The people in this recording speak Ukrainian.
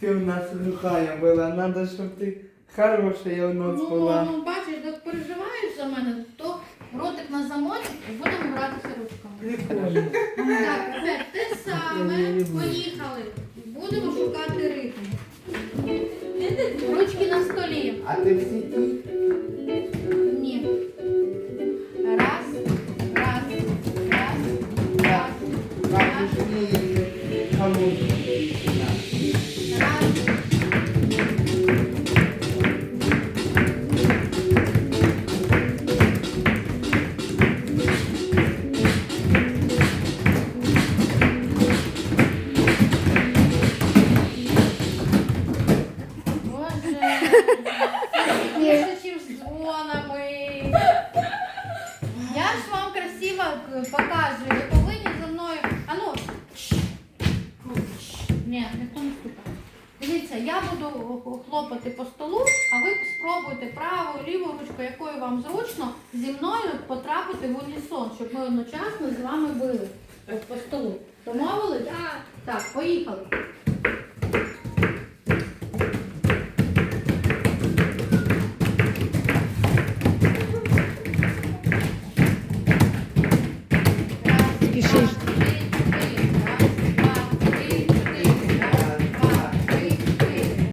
Ты у нас глухая была. Надо, чтобы ты хорошая у нас Ну, была. ну, бачиш, як переживаєш за мене, то ротик на замочок і будемо гратися ручками. Прикольно. Так, тепер те саме. Поїхали. Будемо шукати ритм. Ручки на столі. А ты в сети? Ні. Раз, раз, раз, раз, Как же мне холодно. раз. Я ж вам красиво е, Ні, не в тому стукає. Дивіться, я буду хлопати по столу, а ви спробуйте правою, ліву ручку, якою вам зручно, зі мною потрапити в унісон, щоб ми одночасно з вами били по столу. Домовились? Так. Так, поїхали. Пиши.